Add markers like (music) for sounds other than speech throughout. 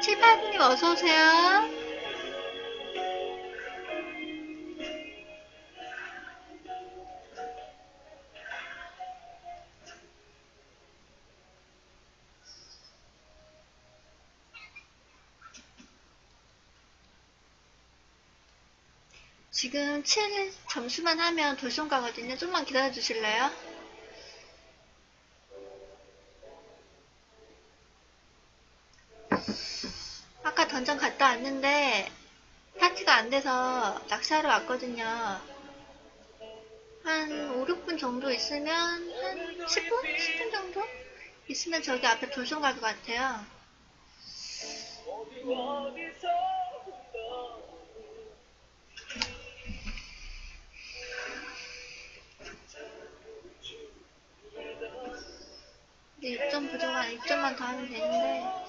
칠팔분님 어서오세요. 지금 7 점수만 하면 돌손 가거든요. 좀만 기다려 주실래요? 있는데 파티가 안 돼서 낚시하러 왔거든요. 한 5, 6분 정도 있으면 한 10분? 10분 정도? 있으면 저기 앞에 돌좀 갈것 같아요. 음. 근데 6점 부족한 6점만 더 하면 되는데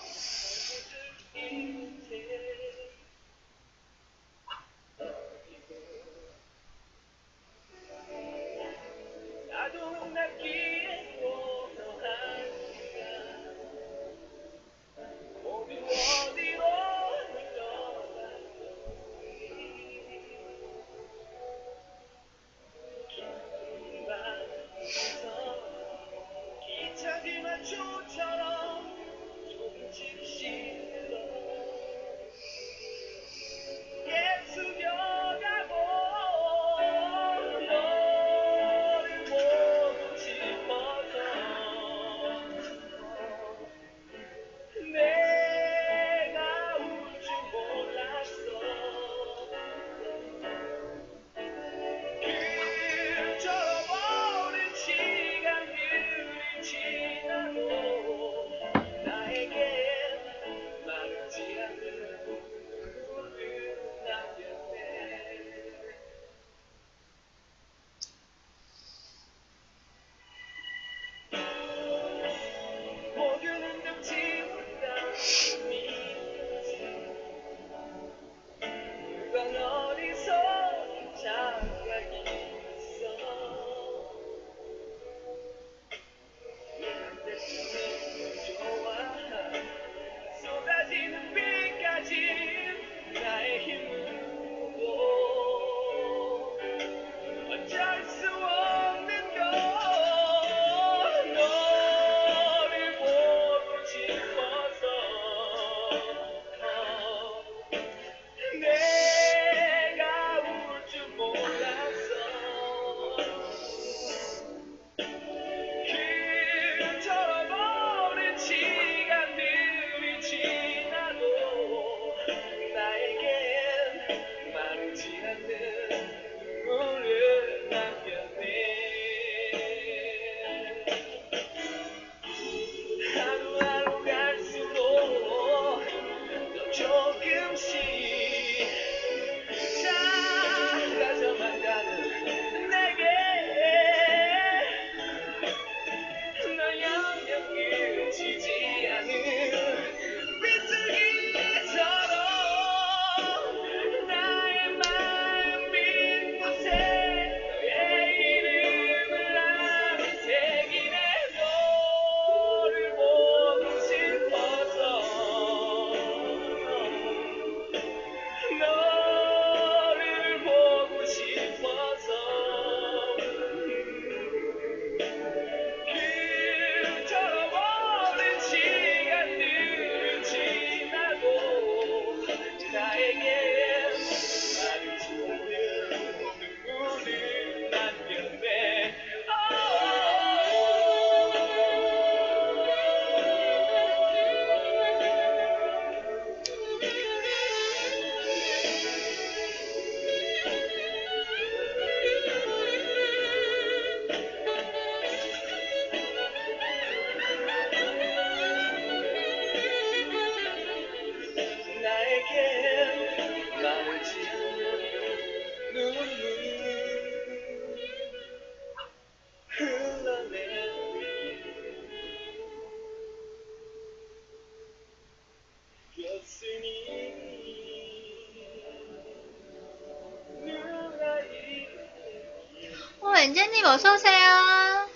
엔제님 어서오세요.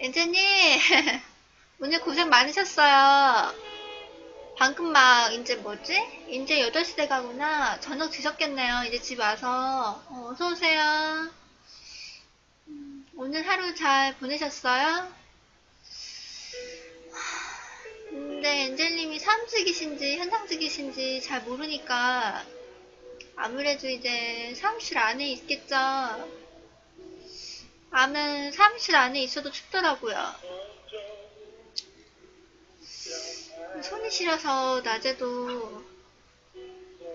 엔제님, (laughs) 오늘 고생 많으셨어요. 방금 막, 이제 뭐지? 이제 8시 돼가구나 저녁 드셨겠네요. 이제 집 와서. 어, 어서오세요. 음, 오늘 하루 잘 보내셨어요? 근데 엔젤님이 사무직이신지 현상직이신지 잘 모르니까 아무래도 이제 사무실 안에 있겠죠. 아는 사무실 안에 있어도 춥더라고요. 손이 시려서 낮에도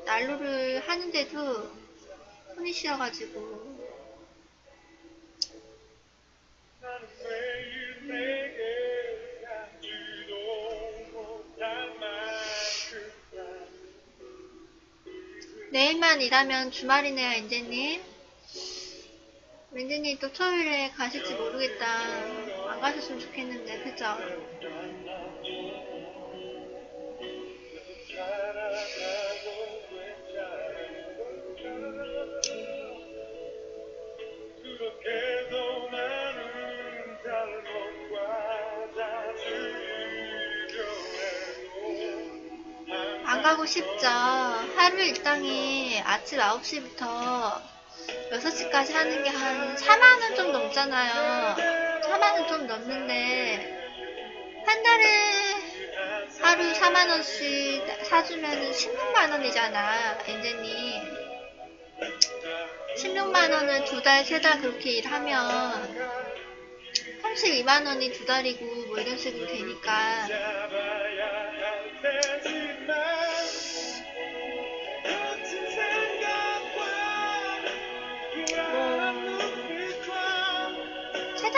난로를 하는데도 손이 시려가지고 내일만 일하면 주말이네요, 엔제님. 엔제님 또 토요일에 가실지 모르겠다. 안 가셨으면 좋겠는데, 그죠? 안 가고 싶죠. 하루 일당이 아침 9시부터 6시까지 하는 게 한 4만원 좀 넘잖아요. 4만원 좀 넘는데, 한 달에 하루 4만원씩 사주면 16만원이잖아, 엔제님. 16만원을 두 달, 세 달 그렇게 일하면 32만원이 두 달이고 뭐 이런 식으로 되니까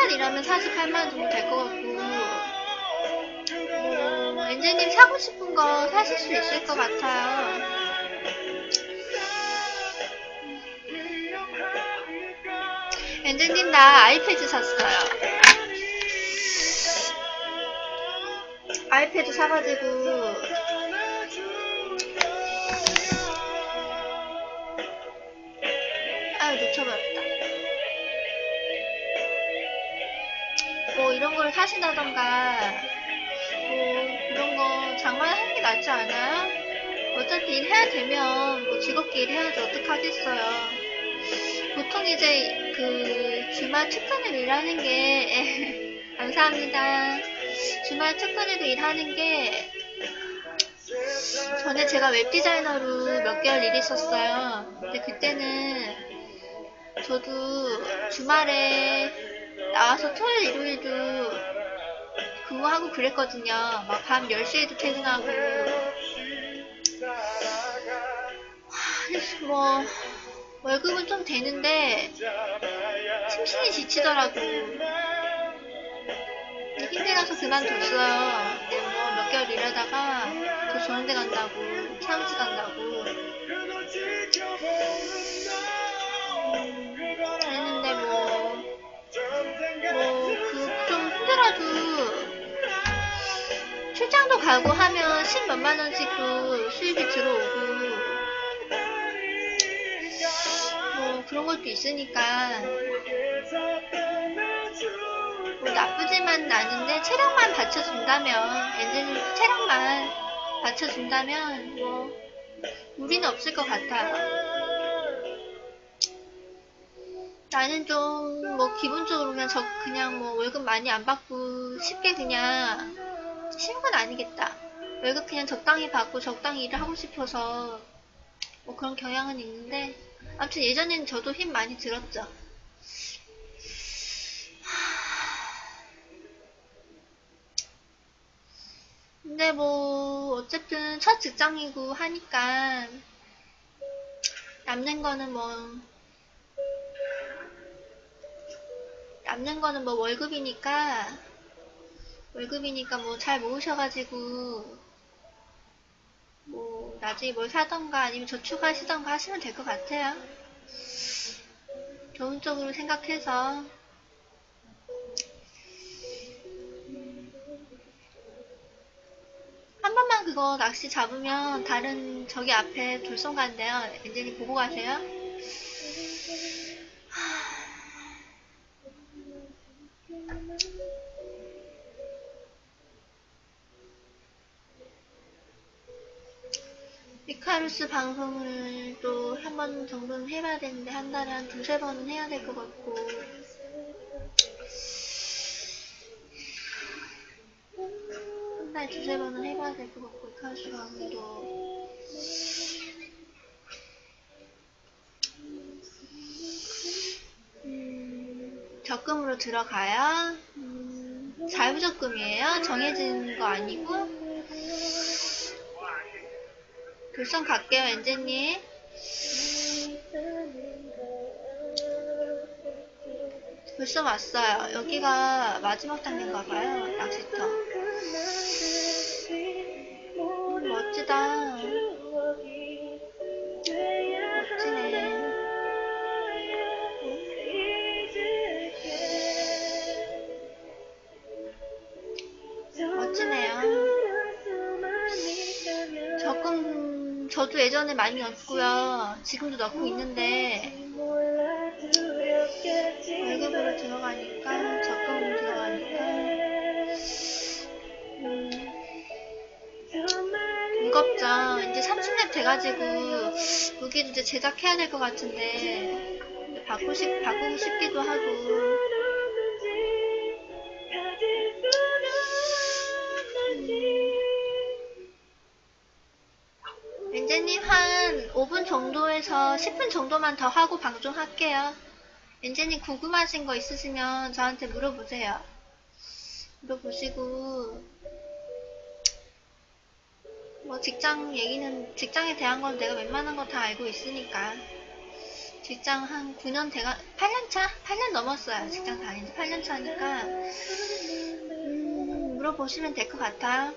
달 일하면 48만원 정도 될것 같고 뭐 엔제님 사고 싶은 거 사실 수 있을 것 같아요. 엔제님 나 아이패드 샀어요. 아이패드 사가지고 아유 놓쳐버렸다. 걸 사신다던가 뭐 이런 거 장만하는 게 낫지 않아요? 어차피 일해야 되면 뭐 즐겁게 일해야지 어떡하겠어요. 보통 이제 그 주말 특근을 일하는 게 (laughs) 감사합니다. 주말 특근에도 일하는 게 전에 제가 웹디자이너로 몇 개월 일했었어요. 근데 그때는 저도 주말에 나와서 토요일, 일요일도 근무하고 그랬거든요. 막 밤 10시에도 퇴근하고. 뭐, 월급은 좀 되는데, 심신이 지치더라고. 힘들어서 그만뒀어요. 근데 뭐, 몇 개월 일하다가 더 좋은 데 간다고, 사무실 간다고. 뭐, 그, 좀 힘들어도, 출장도 가고 하면 10 몇만 원씩도 수입이 들어오고, 뭐, 그런 것도 있으니까, 뭐, 나쁘지만은 않은데, 체력만 받쳐준다면, 엔진님 체력만 받쳐준다면, 뭐, 무리는 없을 것 같아요. 나는 좀, 뭐, 기본적으로 그냥 저, 그냥 뭐, 월급 많이 안 받고, 쉽게 그냥, 쉬운 건 아니겠다. 월급 그냥 적당히 받고, 적당히 일을 하고 싶어서, 뭐, 그런 경향은 있는데, 아무튼 예전에는 저도 힘 많이 들었죠. 근데 뭐, 어쨌든 첫 직장이고 하니까, 남는 거는 뭐, 남는 거는 뭐 월급이니까 월급이니까 뭐 잘 모으셔가지고 뭐 나중에 뭘 사던가 아니면 저축하시던가 하시면 될 것 같아요. 좋은 쪽으로 생각해서 한 번만 그거 낚시 잡으면 다른 저기 앞에 돌송 간대요. 엔진이 보고 가세요. 이카루스 방송을 또 한 번 정도는 해봐야 되는데 한 달에 한 두세 번은 해야 될 것 같고 한 달에 두세 번은 해봐야 될 것 같고 이카루스 방송도 음, 적금으로 들어가요. 음, 자유적금이에요. 정해진 거 아니고. 결선 갈게요, 엔제님. 벌써 왔어요. 여기가 마지막 단계인가 봐요, 낚시터. 음, 멋지다. 멋지네. 저도 예전에 많이 넣었고요. 지금도 넣고 있는데, 월급으로 들어가니까, 적금으로 들어가니까, 음, 무겁죠. 이제 30렙 돼가지고, 무기도 이제 제작해야 될 것 같은데, 바꾸고 싶기도 하고, 정도에서 10분 정도만 더 하고 방송할게요. 엔제님 궁금하신 거 있으시면 저한테 물어보세요. 물어보시고, 뭐 직장 얘기는, 직장에 대한 건 내가 웬만한 거 다 알고 있으니까. 직장 한 9년 돼가, 8년 차? 8년 넘었어요. 직장 다닌 지 8년 차니까. 음, 물어보시면 될 것 같아요.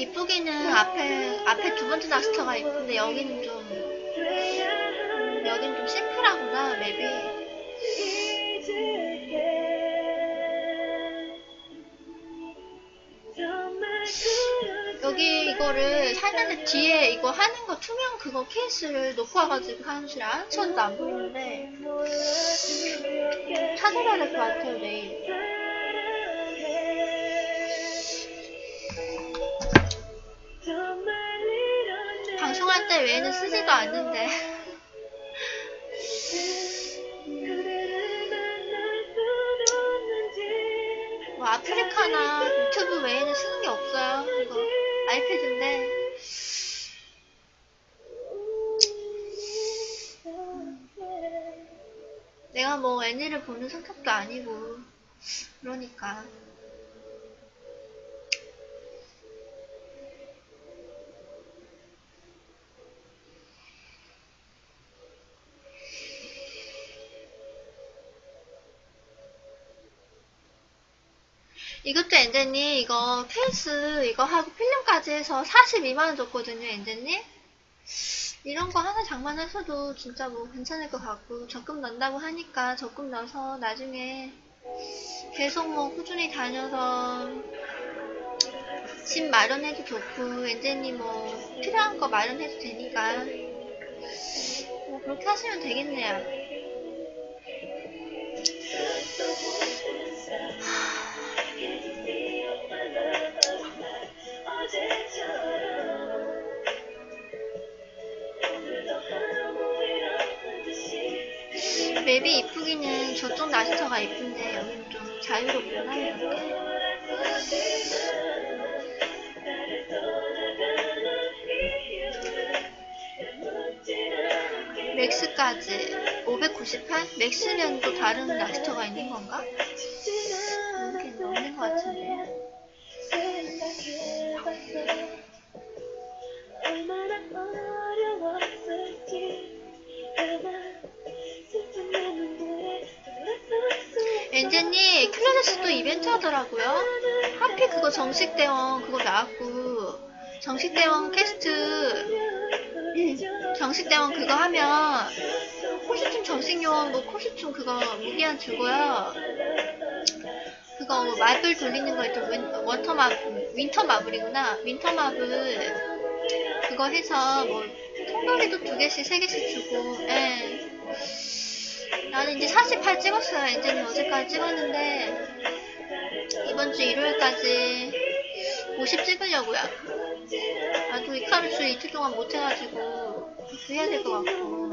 이쁘기는 앞에, 앞에 두 번째 낚시터가 이쁜데 여기는 좀, 음, 여긴 좀 심플하구나, 맵이. 여기 이거를 사는데 뒤에 이거 하는 거 투명 그거 케이스를 놓고 와가지고 하는줄 아무천도 안 보이는데 찾아봐야 될 것 같아요 내일 때 외에는 쓰지도 않는데. 뭐 아프리카나 유튜브 외에는 쓰는 게 없어요. 이거 아이패드인데. 내가 뭐 애니를 보는 성격도 아니고 그러니까 이것도 엔제님 이거 케이스 이거 하고 필름까지 해서 42만원 줬거든요 엔제님. 이런 거 하나 장만하셔도 진짜 뭐 괜찮을 것 같고 적금 넣는다고 하니까 적금 넣어서 나중에 계속 뭐 꾸준히 다녀서 집 마련해도 좋고 엔제님 뭐 필요한 거 마련해도 되니까. 뭐 그렇게 하시면 되겠네요 맵이 이쁘기는 저쪽 낚시터가 이쁜데 여기는 좀 자유롭구나 이렇게 맥스까지 598? 맥스면 또 다른 낚시터가 있는 건가? 이렇게 없는 것 같은데 엔제님 클라데스도 이벤트 하더라고요. 하필 그거 정식 대원 그거 나왔고. 정식 대원 캐스트. 정식 대원 그거 하면 코스튬 정식용 뭐 코스튬 그거 무기한 주고요. 그거 뭐 마블 돌리는 거 있죠 윈- 워터 마 윈터 마블이구나. 윈터 마블 그거 해서 뭐 통돌이도 두 개씩, 세 개씩 주고, 예. 나는 이제 48 찍었어요. 이제는 어제까지 찍었는데, 이번 주 일요일까지 50 찍으려고요. 나도 이카루스 이틀 동안 못 해가지고, 그 해야 될 것 같고.